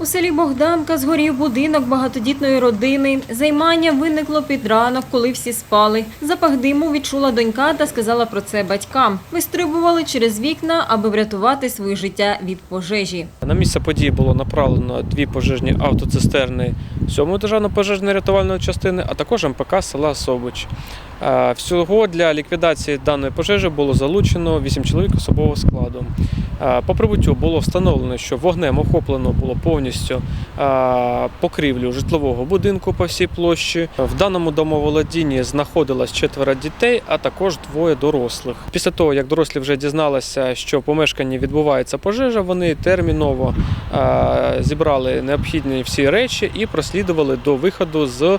У селі Богданка згорів будинок багатодітної родини. Займання виникло під ранок, коли всі спали. Запах диму відчула донька та сказала про це батькам. Вистрибували через вікна, аби врятувати своє життя від пожежі. На місце події було направлено дві пожежні автоцистерни 7-ї державної пожежної рятувальної частини, а також МПК села Собич. Е, Всього для ліквідації даної пожежі було залучено 8 чоловік особового складу. Е, По прибуттю було встановлено, що вогнем охоплено було повністю е, покрівлю житлового будинку по всій площі. В даному домоволодінні знаходилось четверо дітей, а також двоє дорослих. Після того, як дорослі вже дізналися, що в помешканні відбувається пожежа, вони терміново зібрали необхідні всі речі і прослідували до виходу з е,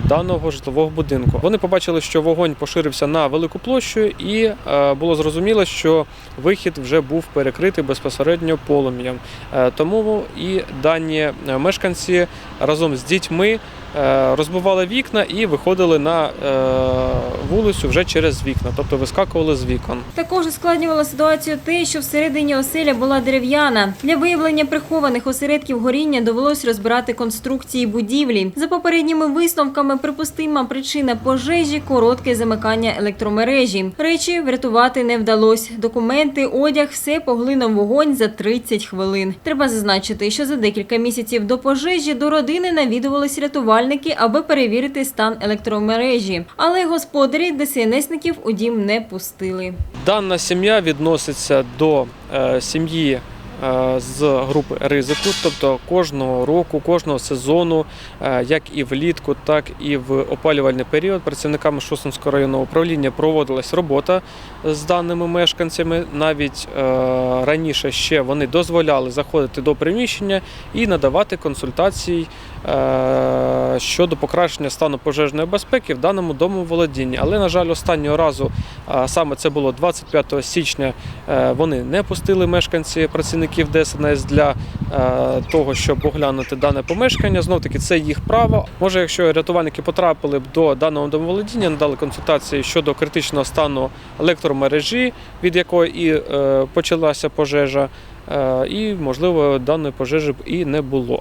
даного житлового будинку. Вони побачили, що вогонь поширився на велику площу, і е, було зрозуміло, що вихід вже був перекритий безпосередньо полум'ям. Е, Тому і дані е, мешканці разом з дітьми е, розбивали вікна і виходили на е, вулицю вже через вікна, тобто вискакували з вікон. Також ускладнювало ситуацію те, що всередині оселя була дерев'яна. Для виявлення прихованих осередків горіння довелось розбирати конструкції будівлі. За попередніми висновками, припустима причина пожежі коротке замикання електромережі. Речі врятувати не вдалось. Документи, одяг, все поглинув вогонь за 30 хвилин. Треба зазначити, що за декілька місяців до пожежі до родини навідувались рятувальники, аби перевірити стан електромережі. Але господарі ДСНСників у дім не пустили. Дана сім'я відноситься до е, сім'ї з групи ризику, тобто кожного року, кожного сезону, е, як і влітку, так і в опалювальний період працівниками Шосинського районного управління проводилась робота з даними мешканцями. Навіть е, раніше ще вони дозволяли заходити до приміщення і надавати консультації е, щодо покращення стану пожежної безпеки в даному домоволодінні. Але, на жаль, останнього разу, саме це було 25 січня, е, вони не пустили мешканці працівників ДСНС для е, того, щоб оглянути дане помешкання. Знов таки, це їх право. Може, якщо рятувальники потрапили б до даного домоволодіння, надали консультації щодо критичного стану електромережі, від якої і е, почалася пожежа, е, і можливо даної пожежі б і не було.